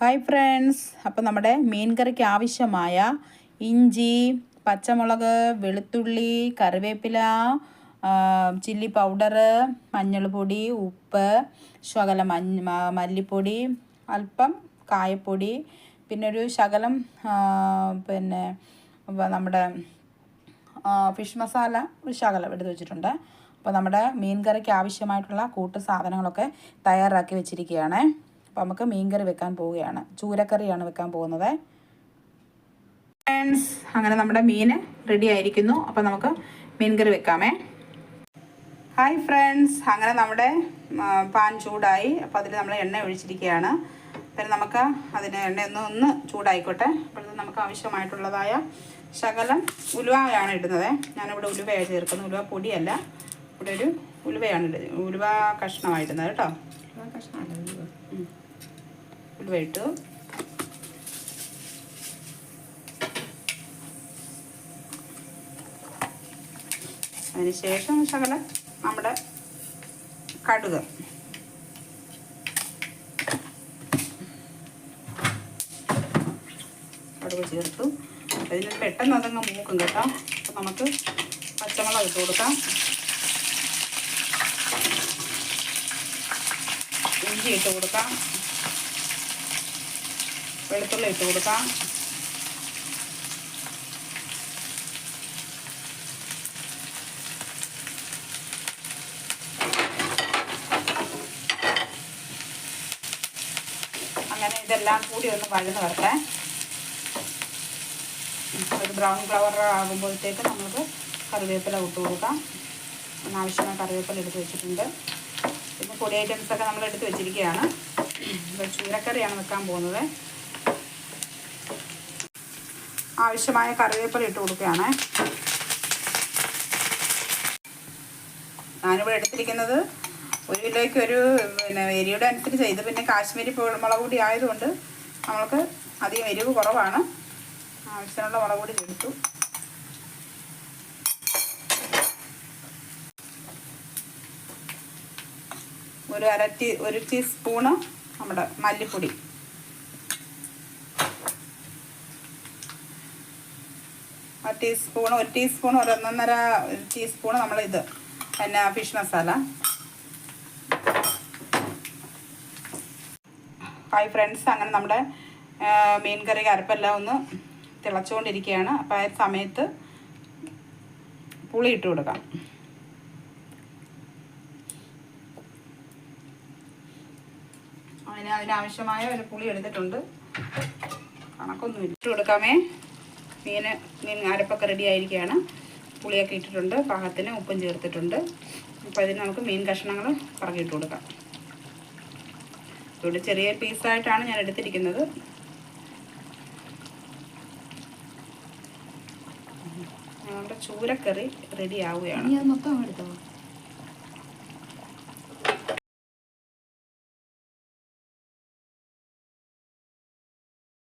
Hi friends അപ്പോൾ നമ്മുടെ മീൻ കറിക്ക് ആവശ്യമായ ഇഞ്ചി പച്ചമുളക് വെളുത്തുള്ളി കറിവേപ്പില ചില്ലി പൗഡർ മഞ്ഞൾപ്പൊടി ഉപ്പ് ശകലം മഞ്ഞ മല്ലിപ്പൊടി അല്പം കായപ്പൊടി പിന്നെ ഒരു ശകലം പിന്നെ നമ്മുടെ ഫിഷ് മസാല ഒരു ശകലം എടുത്ത് വെച്ചിട്ടുണ്ട്. അപ്പോൾ നമ്മുടെ മീൻ കറിക്ക് ആവശ്യമായിട്ടുള്ള കൂട്ട് സാധനങ്ങളൊക്കെ തയ്യാറാക്കി വെച്ചിരിക്കുകയാണ്. അപ്പോൾ നമുക്ക് മീൻകറി വെക്കാൻ പോവുകയാണ്. ചൂരക്കറിയാണ് വെക്കാൻ പോകുന്നത്. ഫ്രണ്ട്സ് അങ്ങനെ നമ്മുടെ മീൻ റെഡി ആയിരിക്കുന്നു. അപ്പം നമുക്ക് മീൻകറി വെക്കാമേ. ഹായ് ഫ്രണ്ട്സ് അങ്ങനെ നമ്മുടെ പാൻ ചൂടായി. അപ്പോൾ അതിൽ നമ്മൾ എണ്ണ ഒഴിച്ചിരിക്കുകയാണ്. പിന്നെ നമുക്ക് അതിന് എണ്ണ ഒന്ന് ചൂടായിക്കോട്ടെ. അപ്പോൾ നമുക്ക് ആവശ്യമായിട്ടുള്ളതായ ശകലം ഉലുവയാണ് ഇടുന്നത്. ഞാനിവിടെ ഉലുവയാണ് ചേർക്കുന്നത്. ഉലുവ പൊടിയല്ല. ഇവിടെ ഒരു ഉലുവയാണ് ഉലുവ കഷ്ണമായിട്ടുന്നത് കേട്ടോ. ഉലുവ ഉം. ഉലുവ ഇട്ടു അതിന് ശേഷം ശകലം നമ്മുടെ കടുക്. കടുക് ചേർത്തു. അതിന് പെട്ടെന്ന് അതങ്ങ് മൂക്കും കേട്ടോ. അപ്പം നമുക്ക് പച്ചമുളക് ഇട്ട് കൊടുക്കാം. ഇഞ്ചി ഇട്ട് കൊടുക്കാം. വെളുത്തുള്ളി ഇട്ട് കൊടുക്കാം. അങ്ങനെ ഇതെല്ലാം കൂടി ഒന്ന് വഴന്ന് വരട്ടെ. ഒരു ബ്രൗൺ കളർ ആകുമ്പോഴത്തേക്ക് നമുക്ക് കറിവേപ്പില ഇട്ട് കൊടുക്കാം. ആവശ്യമായ കറിവേപ്പില എടുത്ത് വെച്ചിട്ടുണ്ട്. പിന്നെ പൊടി ഐറ്റംസ് ഒക്കെ നമ്മൾ എടുത്ത് വെച്ചിരിക്കുകയാണ്. ചൂരക്കറിയാണ് വെക്കാൻ പോകുന്നത്. ആവശ്യമായ കറിവേപ്പില ഇട്ട് കൊടുക്കുകയാണ്. ഞാനിവിടെ എടുത്തിരിക്കുന്നത് ഒരു കിലോയ്ക്ക് ഒരു പിന്നെ എരിയുടെ അനുസരിച്ച് ഇത് പിന്നെ കാശ്മീരി മുളക് പൊടി ആയതുകൊണ്ട് നമ്മൾക്ക് അധികം എരിവ് കുറവാണ്. ആവശ്യത്തിനുള്ള മുളക് പൊടി ചെടുത്തു ഒരു അര ടീ ഒരു ടീസ്പൂണ് നമ്മുടെ മല്ലിപ്പൊടി. ആ ടീസ്പൂൺ ഒരു ടീസ്പൂൺ ഒരു ഒന്നൊന്നര ടീസ്പൂൺ നമ്മൾ ഇത് പിന്നെ ഫിഷ് മസാല ഹായ് ഫ്രണ്ട്സ് അങ്ങനെ നമ്മുടെ മീൻ കറി അരപ്പെല്ലാം ഒന്ന് തിളച്ചുകൊണ്ടിരിക്കുകയാണ് അപ്പോൾ ആ സമയത്ത് പുളി ഇട്ട് കൊടുക്കാം. അതിന് അതിനാവശ്യമായ ഒരു പുളി എടുത്തിട്ടുണ്ട്. കണക്കൊന്നും ഇട്ട് കൊടുക്കാമേ. മീൻ മീൻ അരപ്പൊക്കെ റെഡി ആയിരിക്കുകയാണ്. പുളിയൊക്കെ ഇട്ടിട്ടുണ്ട്. പാകത്തിന് ഉപ്പും ചേർത്തിട്ടുണ്ട്. അപ്പോൾ അതിന് നമുക്ക് മീൻ കഷ്ണങ്ങൾ പറക്കിയിട്ട് കൊടുക്കാം. ഇവിടെ ചെറിയ പീസായിട്ടാണ് ഞാൻ എടുത്തിരിക്കുന്നത്. ഞങ്ങളുടെ ചൂരക്കറി റെഡി ആവുകയാണ്. അത് മൊത്തം എടുത്തോ?